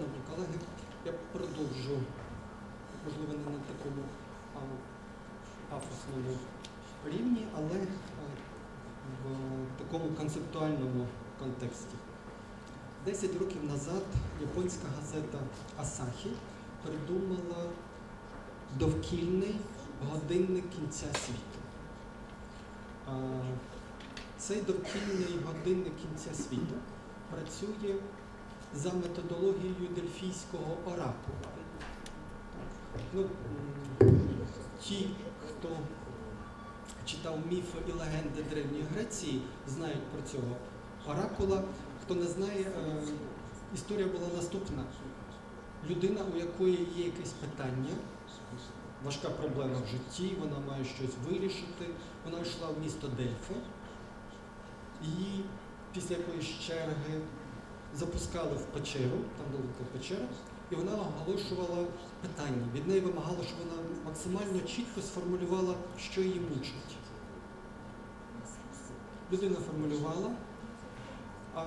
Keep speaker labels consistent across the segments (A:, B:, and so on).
A: Шановні колеги, я продовжу, можливо, не на такому пафосному рівні, але е, в такому концептуальному контексті. Десять років назад японська газета Асахі придумала довкільний годинник кінця світу. Цей довкільний годинник кінця світу працює за методологією дельфійського оракула. Ну, ті, хто читав міфи і легенди Древньої Греції, знають про цього оракула. Хто не знає, е, історія була наступна. Людина, у якої є якесь питання, важка проблема в житті, вона має щось вирішити, вона йшла в місто Дельфи. Її після якоїсь черги запускали в печеру, там така печера, і вона оголошувала питання. Від неї вимагало, щоб вона максимально чітко сформулювала, що її мучить. Людина формулювала, а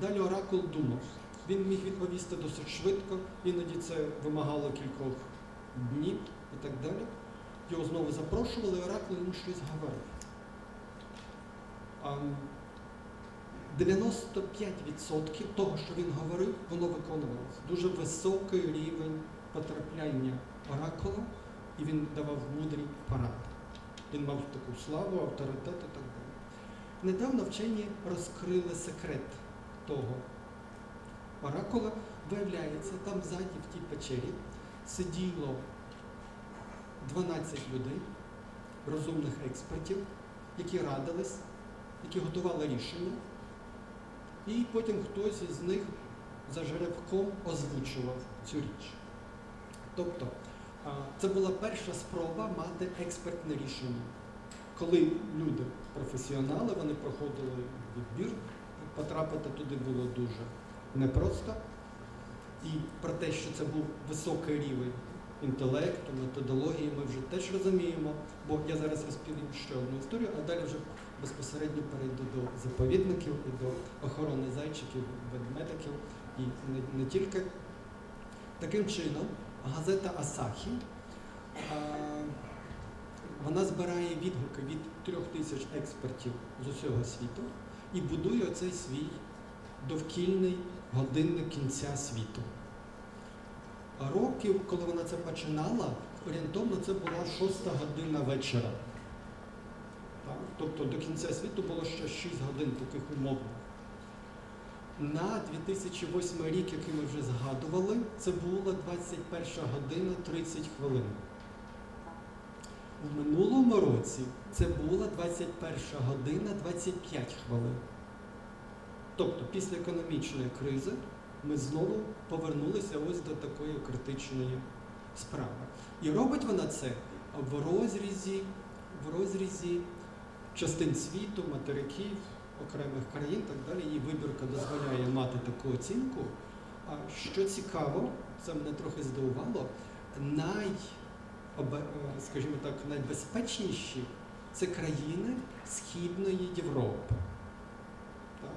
A: далі оракул думав. Він міг відповісти досить швидко, іноді це вимагало кількох днів і так далі. Його знову запрошували, оракул йому щось говорив. А 95% того, що він говорив, воно виконувалося. Дуже високий рівень потрапляння оракула, і він давав мудрі поради. Він мав таку славу, авторитет і так далі. Недавно вчені розкрили секрет того оракула. Виявляється, там ззаді в тій печері сиділо 12 людей, розумних експертів, які радились, які готували рішення. І потім хтось із них за жеребком озвучував цю річ. Тобто, це була перша спроба мати експертне рішення. Коли люди, професіонали, вони проходили відбір, потрапити туди було дуже непросто. І про те, що це був високий рівень інтелекту, методології, ми вже теж розуміємо, бо я зараз розповім ще одну історію, а далі вже безпосередньо перейду до заповідників і до охорони зайчиків, ведмедиків і не, не тільки. Таким чином, газета Асахі вона збирає відгуки від трьох тисяч експертів з усього світу і будує оцей свій довкільний годинник кінця світу. Років, коли вона це починала, орієнтовно це була шоста година вечора. Так? Тобто до кінця світу було ще 6 годин таких умовних. На 2008 рік, який ми вже згадували, це була 21 година 30 хвилин. В минулому році це була 21 година 25 хвилин. Тобто після економічної кризи ми знову повернулися ось до такої критичної справи. І робить вона це в розрізі, в розрізі частин світу, материків, окремих країн так далі. Її вибірка дозволяє мати таку оцінку. А що цікаво, це мене трохи здивувало, най, скажімо так, найбезпечніші це країни Східної Європи, так?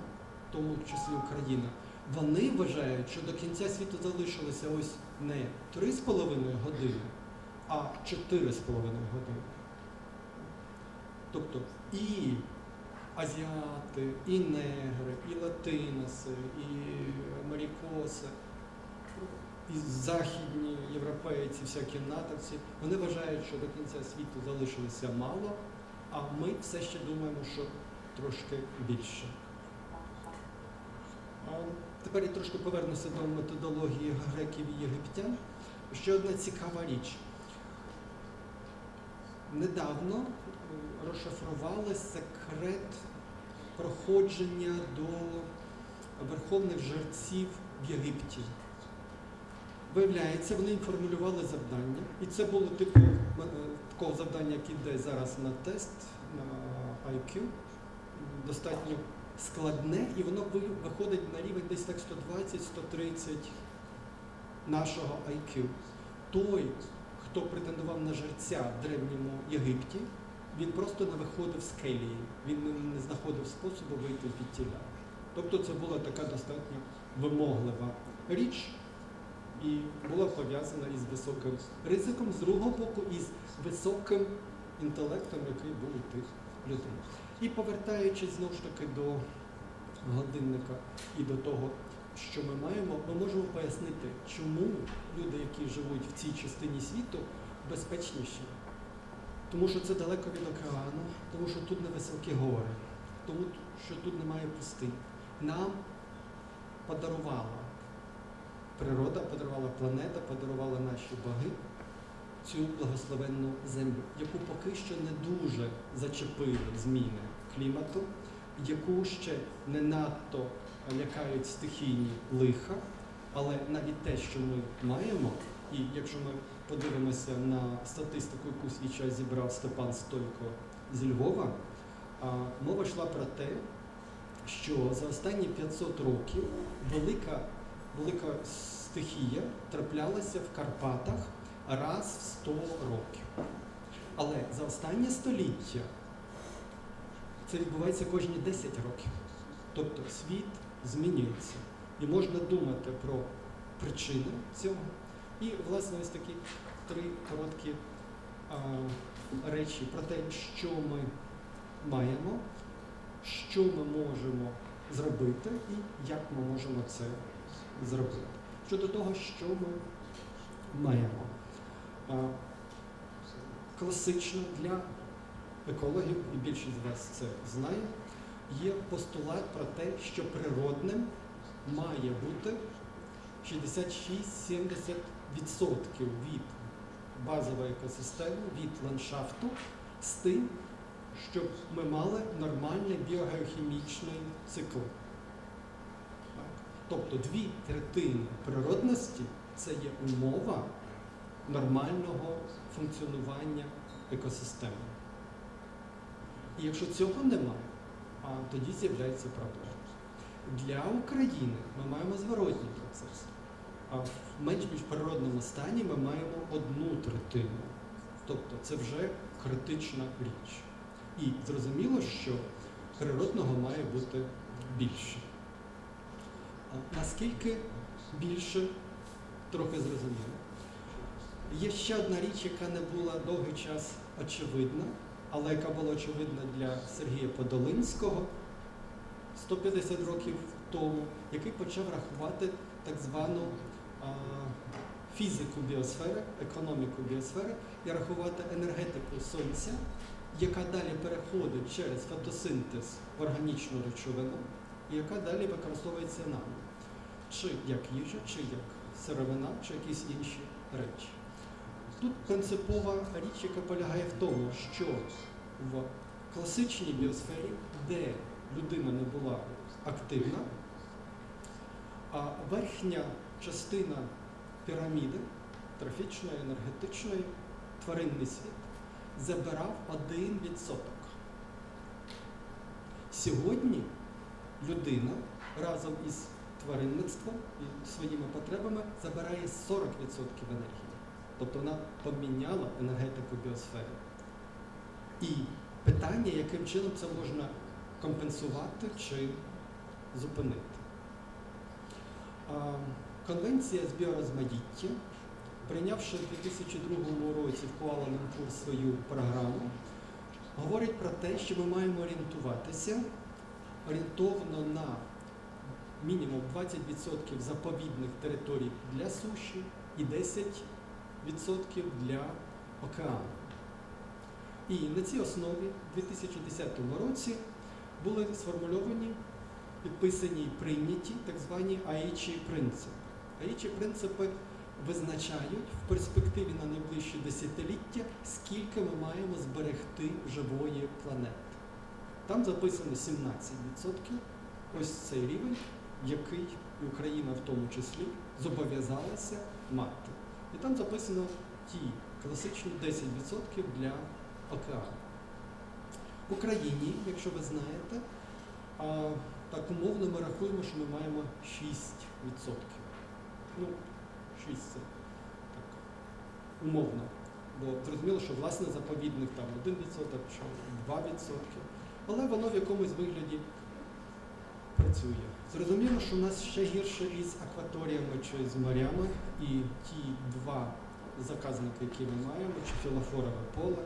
A: в тому числі Україна. Вони вважають, що до кінця світу залишилося ось не 3,5 години, а 4,5 години. Тобто і азіати, і негри, і латиноси, і америкоси, і західні європейці, всякі натовці, вони вважають, що до кінця світу залишилося мало, а ми все ще думаємо, що трошки більше. Тепер я трошки повернуся до методології греків і єгиптян. Ще одна цікава річ. Недавно розшифрували секрет проходження до верховних жерців в Єгипті. Виявляється, вони їм формулювали завдання, і це було типу е, такого завдання, яке йде зараз на тест на IQ, достатньо складне, і воно виходить на рівень десь так 120-130 нашого IQ. Той, хто претендував на жерця в древньому Єгипті, він просто не виходив з келії, він не, знаходив способу вийти звідтіля. Тобто це була така достатньо вимоглива річ і була пов'язана із високим ризиком, з другого боку, із високим інтелектом, який був у тих людей. І повертаючись знову ж таки до годинника і до того, що ми маємо, ми можемо пояснити, чому люди, які живуть в цій частині світу, безпечніші. Тому що це далеко від океану, тому що тут невисокі гори, тому що тут немає пустинь. Нам подарувала природа, подарувала планета, подарувала наші боги цю благословенну землю, яку поки що не дуже зачепили зміни клімату, яку ще не надто лякають стихійні лиха, але навіть те, що ми маємо, і якщо ми подивимося на статистику, яку свій час зібрав Степан Стойко з Львова, мова йшла про те, що за останні 500 років велика, велика стихія траплялася в Карпатах раз в 100 років. Але за останнє століття це відбувається кожні 10 років. Тобто світ змінюється. І можна думати про причини цього. І, власне, ось такі три короткі а, речі про те, що ми маємо, що ми можемо зробити і як ми можемо це зробити. Щодо того, що ми маємо. А, класично для екологів, і більшість з вас це знає, є постулат про те, що природним має бути 66-70% від базової екосистеми, від ландшафту з тим, щоб ми мали нормальний біогеохімічний цикл. Тобто дві третини природності це є умова нормального функціонування екосистеми. І якщо цього немає, а тоді з'являється проблема. Для України ми маємо зворотній процес. А в менш більш природному стані ми маємо одну третину. Тобто це вже критична річ. І зрозуміло, що природного має бути більше. А наскільки більше, трохи зрозуміло. Є ще одна річ, яка не була довгий час очевидна, але яка була очевидна для Сергія Подолинського 150 років тому, який почав рахувати так звану фізику біосфери, економіку біосфери і рахувати енергетику сонця, яка далі переходить через фотосинтез в органічну речовину, і яка далі використовується нами, чи як їжа, чи як сировина, чи якісь інші речі. Тут принципова річ, яка полягає в тому, що в класичній біосфері, де людина не була активна, а верхня частина піраміди трофічної, енергетичної, тваринний світ забирав 1%. Сьогодні людина разом із тваринництвом і своїми потребами забирає 40% енергії. Тобто вона поміняла енергетику біосфери. І питання, яким чином це можна компенсувати чи зупинити. Конвенція з біорозмаїття, прийнявши в 2002 році в Куала-Лумпур свою програму, говорить про те, що ми маємо орієнтуватися орієнтовно на мінімум 20% заповідних територій для суші і 10% для океану. І на цій основі в 2010 році були сформульовані, підписані і прийняті так звані АІЧі принципи. АІЧі принципи визначають в перспективі на найближчі десятиліття, скільки ми маємо зберегти живої планети. Там записано 17%, ось цей рівень, який Україна в тому числі зобов'язалася мати. І там записано ті класичні 10% для океану. В Україні, якщо ви знаєте, так умовно ми рахуємо, що ми маємо 6%. Ну, 6 це так, умовно. Бо зрозуміло, що власне заповідних там 1% чи 2%. Але воно в якомусь вигляді працює. Зрозуміло, що у нас ще гірше із акваторіями чи з морями, і ті два заказники, які ми маємо, чи філофорове поле,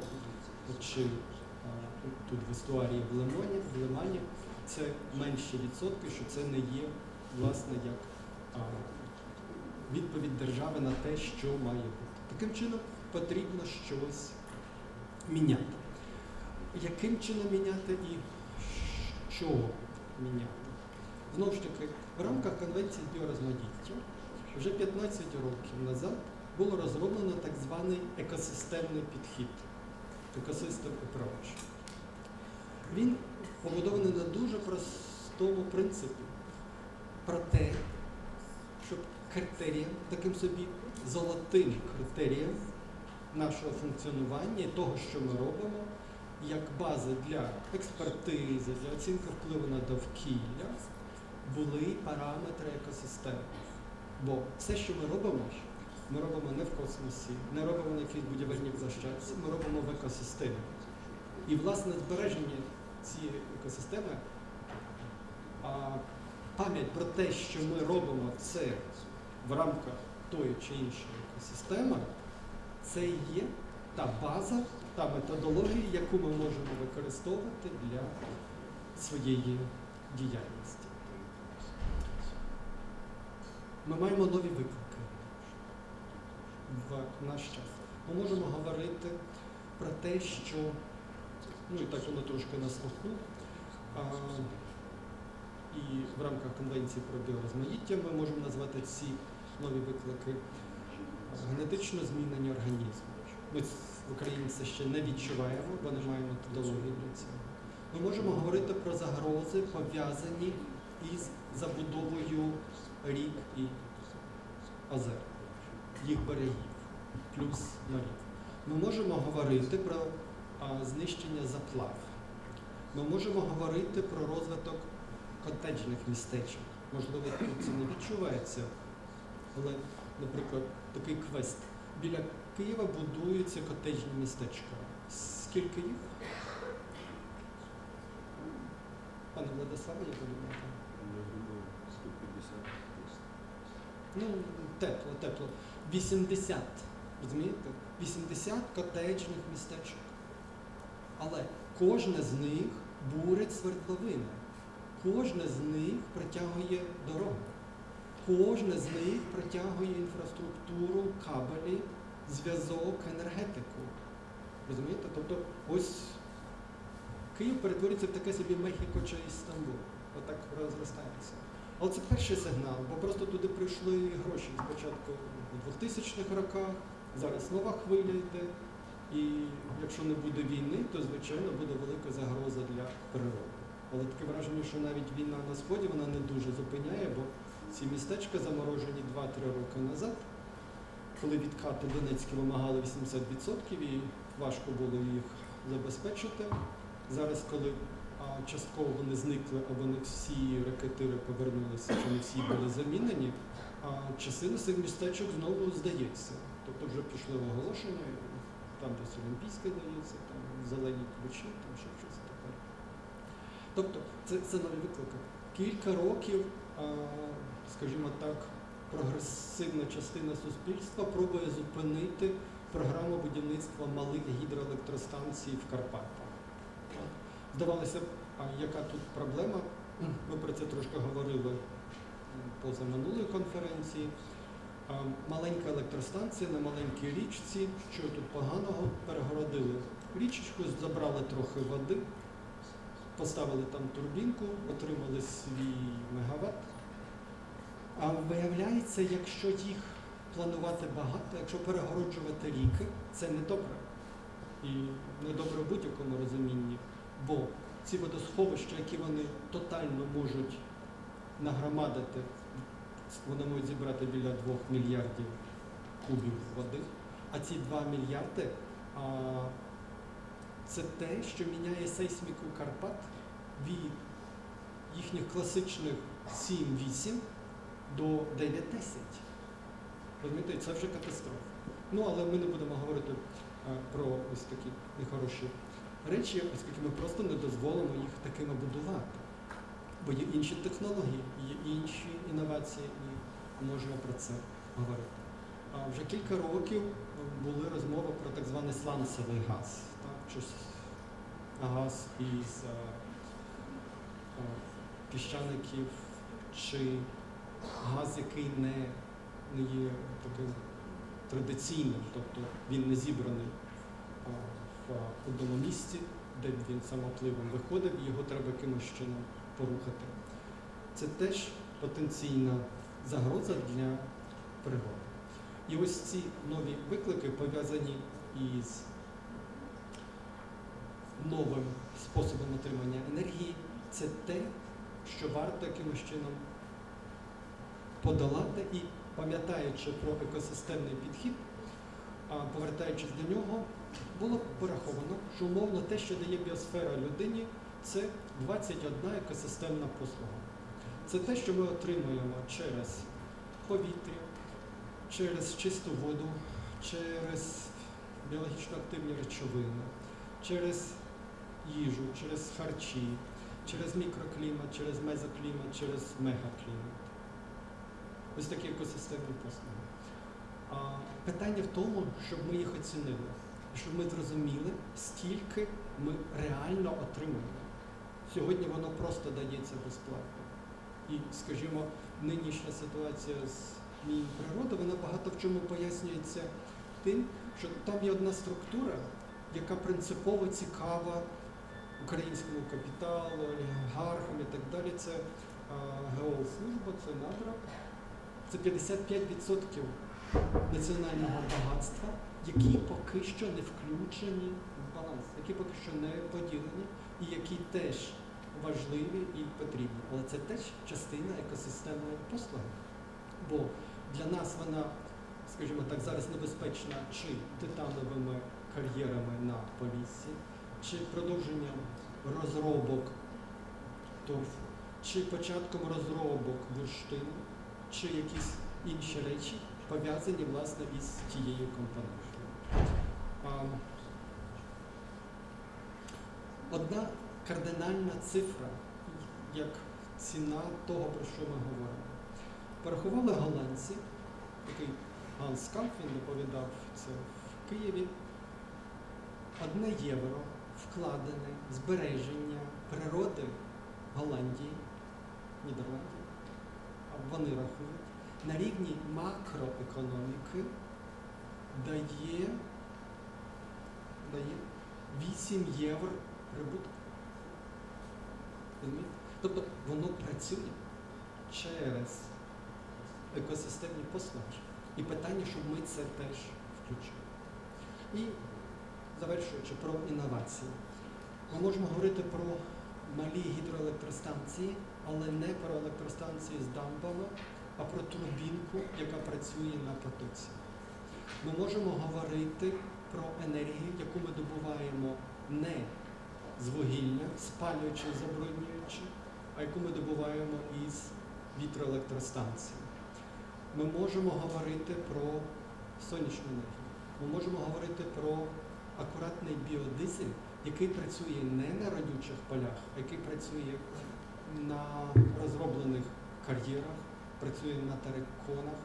A: чи а, тут, в істуарії в Лимані, в Лимані, це менші відсотки, що це не є власне як а, відповідь держави на те, що має бути. Таким чином потрібно щось міняти. Яким чином міняти і що міняти? Знову ж таки, в рамках Конвенції біорозмаїття вже 15 років назад було розроблено так званий екосистемний підхід Ecosystem Approach. Він побудований на дуже простому принципі про те, критерієм, таким собі золотим критерієм нашого функціонування того, що ми робимо, як база для експертизи, для оцінки впливу на довкілля, були параметри екосистеми. Бо все, що ми робимо, ми робимо не в космосі, не робимо на якійсь будівельній площадці, ми робимо в екосистемі. І, власне, збереження цієї екосистеми, а, пам'ять про те, що ми робимо це в рамках тої чи іншої екосистеми, це є та база, та методологія, яку ми можемо використовувати для своєї діяльності. Ми маємо нові виклики в наш час. Ми можемо говорити про те, що, ну і так воно трошки на слуху, і в рамках Конвенції про біорозмаїття ми можемо назвати ці нові виклики генетично змінені організми. Ми в Україні це ще не відчуваємо, бо немає методології для цього. Ми можемо говорити про загрози, пов'язані із забудовою рік і озер, їх берегів, плюс морів. Ми можемо говорити про знищення заплав. Ми можемо говорити про розвиток котеджних містечок. Можливо, тут це не відчувається, але, наприклад, такий квест. Біля Києва будуються котеджні містечка. Скільки їх? Пане Владиславе, ви думаєте?
B: Я думаю, 150.
A: Ну, тепло, тепло. 80, розумієте? 80 котеджних містечок. Але кожне з них бурить свердловини. Кожне з них притягує дорогу. Кожне з них притягує інфраструктуру, кабелі, зв'язок, енергетику. Розумієте? Тобто ось Київ перетворюється в таке собі Мехіко чи Істамбул. Отак розростається. Але це перший сигнал, бо просто туди прийшли гроші спочатку у 2000-х роках, зараз нова хвиля йде. І якщо не буде війни, то звичайно буде велика загроза для природи. Але таке враження, що навіть війна на сході вона не дуже зупиняє, бо ці містечка заморожені 2-3 роки назад, коли відкати Донецькі вимагали 80% і важко було їх забезпечити. Зараз, коли а, частково вони зникли, або не всі ракетири повернулися, чи не всі були замінені, а частина цих містечок знову здається. Тобто вже пішли в оголошення, там десь Олімпійське дається, там зелені ключі, там ще щось. Тобто це, це нові виклики. Кілька років, скажімо так, прогресивна частина суспільства пробує зупинити програму будівництва малих гідроелектростанцій в Карпатах. Здавалося б, яка тут проблема? Ми про це трошки говорили поза минулої конференції. Маленька електростанція на маленькій річці, що тут поганого, перегородили річечку, забрали трохи води, поставили там турбінку, отримали свій мегаватт. А виявляється, якщо їх планувати багато, якщо перегороджувати ріки, це не добре. І не добре в будь-якому розумінні. Бо ці водосховища, які вони тотально можуть нагромадити, вони можуть зібрати біля 2 мільярдів кубів води, а ці 2 мільярди це те, що міняє сейсміку Карпат від їхніх класичних 7-8 до 9-10. Розумієте, це вже катастрофа. Ну, але ми не будемо говорити а, про ось такі нехороші речі, оскільки ми просто не дозволимо їх такими будувати. Бо є інші технології, є інші інновації, і можемо про це говорити. Вже кілька років були розмови про так званий сланцевий газ, чи с- газ із е, е, піщаників, чи газ, який не, не є таким традиційним, тобто він не зібраний а, в одному місці, де він самопливом виходив, і його треба якимось чином порухати. Це теж потенційна загроза для природи. І ось ці нові виклики пов'язані із новим способом отримання енергії. Це те, що варто якимось чином подолати і пам'ятаючи про екосистемний підхід, повертаючись до нього, було пораховано, що умовно те, що дає біосфера людині, це 21 екосистемна послуга. Це те, що ми отримуємо через повітря, через чисту воду, через біологічно активні речовини, через їжу, через харчі, через мікроклімат, через мезоклімат, через мегаклімат. Ось такі екосистемні послуги. А, питання в тому, щоб ми їх оцінили, щоб ми зрозуміли, скільки ми реально отримуємо. Сьогодні воно просто дається безплатно. І, скажімо, нинішня ситуація з мінь природи, вона багато в чому пояснюється тим, що там є одна структура, яка принципово цікава українському капіталу, олігархам і так далі. Це геослужба, це надра. Це 55% національного багатства, які поки що не включені в баланс, які поки що не поділені, і які теж важливі і потрібні. Але це теж частина екосистемної послуги. Бо для нас вона, скажімо так, зараз небезпечна чи титановими кар'єрами на поліссі, чи продовженням розробок торфу, чи початком розробок бурштину, чи якісь інші речі, пов'язані власне із тією компонентою. Одна кардинальна цифра, як ціна того, про що ми говоримо. Порахували голландці, такий Ганс Калфін доповідав це в Києві. Одне євро вкладене збереження природи Голландії, Нідерландів, вони рахують, на рівні макроекономіки дає, дає 8 євро прибутку. Тобто воно працює через екосистемні послуги. І питання, щоб ми це теж включили. І завершуючи про інновації, ми можемо говорити про малі гідроелектростанції, але не про електростанції з дамбами, а про турбінку, яка працює на потоці. Ми можемо говорити про енергію, яку ми добуваємо не з вугілля, спалюючи, забруднюючи, а яку ми добуваємо із вітроелектростанцій. Ми можемо говорити про сонячну енергію. Ми можемо говорити про акуратний біодизель, який працює не на родючих полях, а який працює на розроблених кар'єрах, працює на териконах,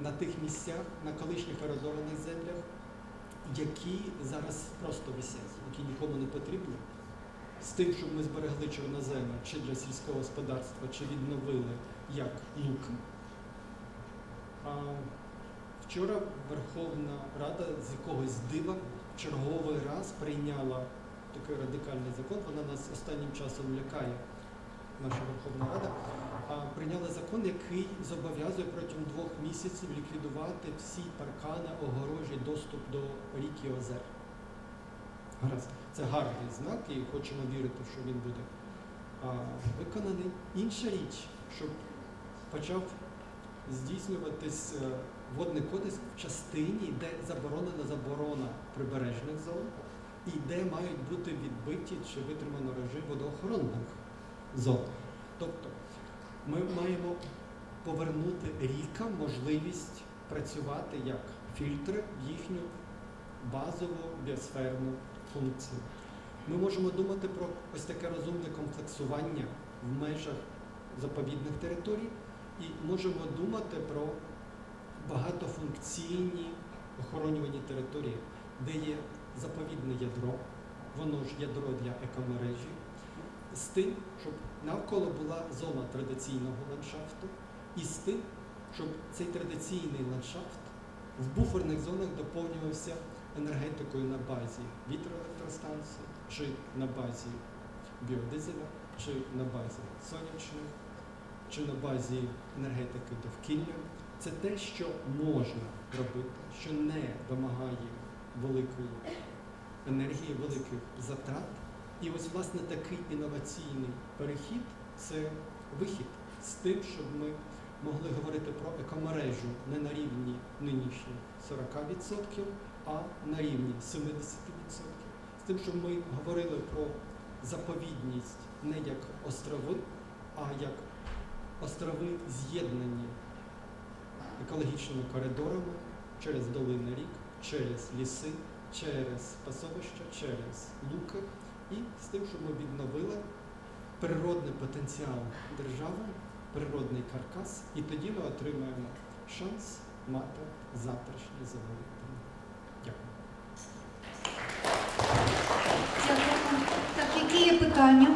A: на тих місцях, на колишніх орозованих землях, які зараз просто висять, які нікому не потрібні. З тим, щоб ми зберегли чорноземи чи для сільського господарства, чи відновили як луки. А вчора Верховна Рада з якогось дива черговий раз прийняла такий радикальний закон. Вона нас останнім часом лякає, наша Верховна Рада. А прийняла закон, який зобов'язує протягом двох місяців ліквідувати всі паркани, огорожі, доступ до рік і озер. Це гарний знак і хочемо вірити, що він буде виконаний. Інша річ, щоб почав здійснюватись е, водний кодекс в частині, де заборонена заборона прибережних зон і де мають бути відбиті чи витримано режим водоохоронних зон. Тобто ми маємо повернути рікам можливість працювати як фільтри в їхню базову біосферну функцію. Ми можемо думати про ось таке розумне комплексування в межах заповідних територій і можемо думати про багатофункційні охоронювані території, де є заповідне ядро, воно ж ядро для екомережі, з тим, щоб навколо була зона традиційного ландшафту, і з тим, щоб цей традиційний ландшафт в буферних зонах доповнювався енергетикою на базі вітроелектростанцій, чи на базі біодизеля, чи на базі сонячних, чи на базі енергетики довкілля. Це те, що можна робити, що не вимагає великої енергії, великих затрат. І ось, власне, такий інноваційний перехід це вихід з тим, щоб ми могли говорити про екомережу не на рівні нинішніх 40%, а на рівні 70%. З тим, щоб ми говорили про заповідність не як острови, а як острови з'єднані екологічними коридорами через долини рік, через ліси, через пасовища, через луки, і з тим, щоб ми відновили природний потенціал держави, природний каркас, і тоді ми отримаємо шанс мати завтрашнє. Дякую.
C: Дякую. Так, які є питання?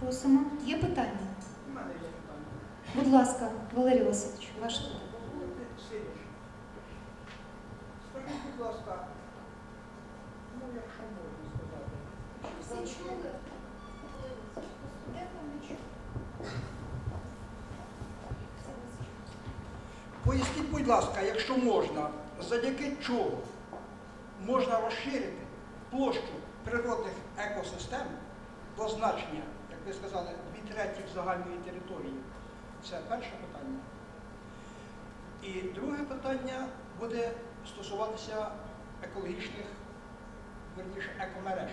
C: Просимо. Є питання?
D: У мене є питання.
C: Будь ласка, Валерій Васильович, ваше.
D: Скажіть, будь ласка, якщо можна сказати.
C: Всі чули?
D: Поясніть, будь ласка, якщо можна, завдяки чого можна розширити площу природних екосистем до значення, як ви сказали, дві третіх загальної території. Це перше питання. І друге питання буде стосуватися екологічних, верніше, екомереж.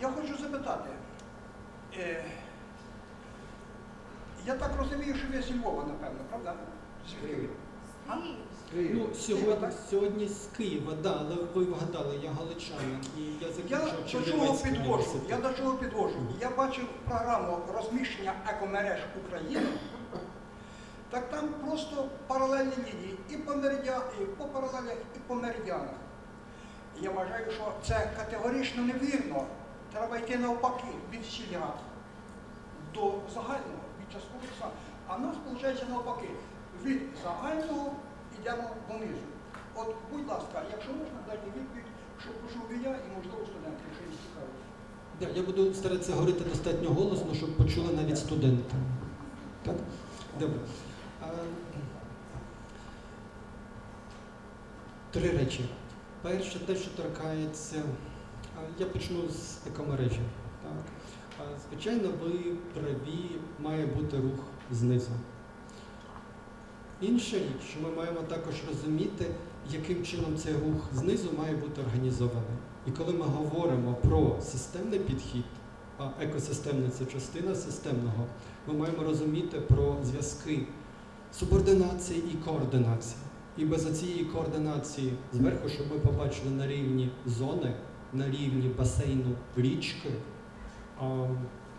D: Я хочу запитати, е, я так розумію, що ви зі Львова, напевно, правда? Звідки? А?
A: Ну, сьогодні, сьогодні з Києва, да, але ви вгадали, я галичанин, і я
D: Я
A: закінчив
D: до чого
A: Чернівецький
D: підвожу?
A: університет.
D: Я до чого підвожу? Я бачив програму розміщення екомереж України. Так там просто паралельні лінії і по меридіа, і по паралелях, і по меридіанах. І Я вважаю, що це категорично невірно. Треба йти навпаки від сільра до загального, від часткових сам. А в нас виходить навпаки. Від загального йдемо донизу. От, будь ласка, якщо можна дайте відповідь, почув і я, і можливо студенти, якщо їм цікаво.
A: Да, я буду старатися говорити достатньо голосно, щоб почули навіть студенти. Так? Добре. Три речі. Перше, те, що торкається. Я почну з екомережі. Так? Звичайно, ви праві, має бути рух знизу. Інша річ, що ми маємо також розуміти, яким чином цей рух знизу має бути організований. І коли ми говоримо про системний підхід, а екосистемна це частина системного, ми маємо розуміти про зв'язки субординації і координації. І без цієї координації зверху, щоб ми побачили на рівні зони, на рівні басейну річки,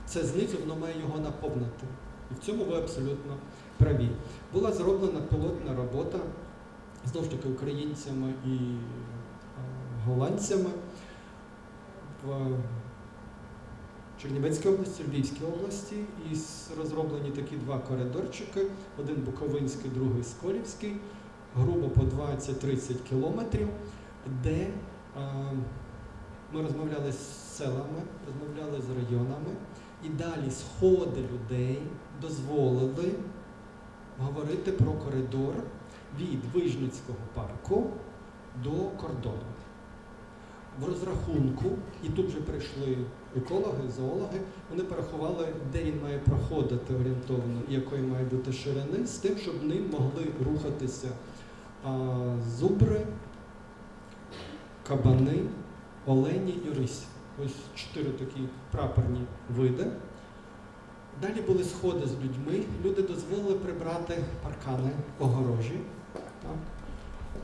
A: це знизу воно має його наповнити. І в цьому ви абсолютно праві. Була зроблена пілотна робота знову ж таки українцями і е, голландцями в Чернівецькій області, Львівській області, і розроблені такі два коридорчики: один Буковинський, другий Сколівський, грубо по 20-30 кілометрів, де е, ми розмовляли з селами, розмовляли з районами, і далі сходи людей дозволили говорити про коридор від Вижницького парку до кордону. В розрахунку, і тут вже прийшли екологи, зоологи, вони порахували, де він має проходити орієнтовно якої має бути ширини, з тим, щоб ним могли рухатися а, зубри, кабани, олені і рись. Ось чотири такі прапорні види. Далі були сходи з людьми. Люди дозволили прибрати паркани огорожі так,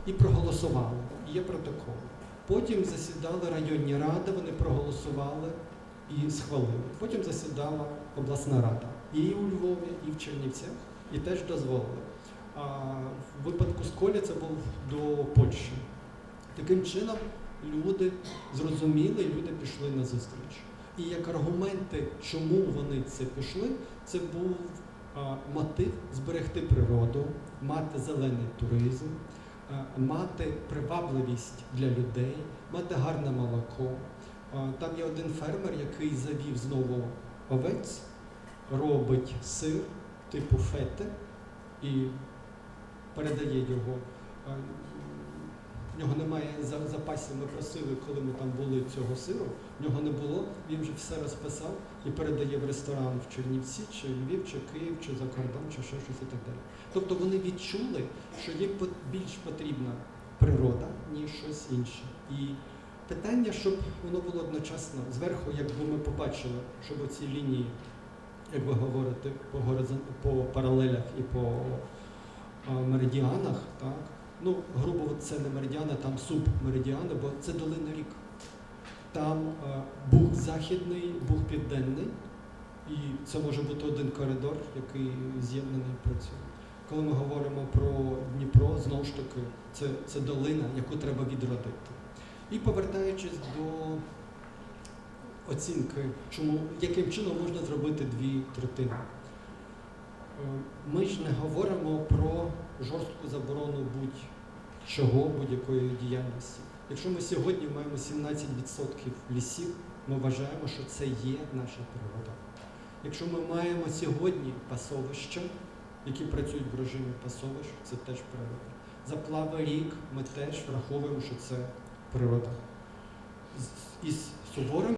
A: і проголосували. Є протокол. Потім засідали районні ради, вони проголосували і схвалили. Потім засідала обласна рада і у Львові, і в Чернівцях, і теж дозволили. А в випадку з Колі це був до Польщі. Таким чином люди зрозуміли, люди пішли на зустріч. І як аргументи, чому вони це пішли, це був мотив зберегти природу, мати зелений туризм, мати привабливість для людей, мати гарне молоко. Там є один фермер, який завів знову овець, робить сир типу фети і передає його. А, В нього немає запасів. Ми просили, коли ми там були цього сиру. Нього не було. Він вже все розписав і передає в ресторан в Чернівці, чи Львів, чи Київ, чи за кордон, чи ще щось і так далі. Тобто вони відчули, що їм більш потрібна природа, ніж щось інше. І питання, щоб воно було одночасно зверху, якби ми побачили, щоб оці лінії, як ви говорите, по горизон, по паралелях і по меридіанах, так. Ну, грубо це не меридіани, там субмеридіани, бо це долина рік. Там е, бух західний, бух південний, і це може бути один коридор, який з'єднаний працює. Коли ми говоримо про Дніпро, знову ж таки, це, це долина, яку треба відродити. І повертаючись до оцінки, чому, яким чином можна зробити дві третини. Е, Ми ж не говоримо про жорстку заборону будь-чого, будь-якої діяльності. Якщо ми сьогодні маємо 17% лісів, ми вважаємо, що це є наша природа. Якщо ми маємо сьогодні пасовища, які працюють в режимі пасовищ, це теж природа. Заплави рік ми теж враховуємо, що це природа. Із суворим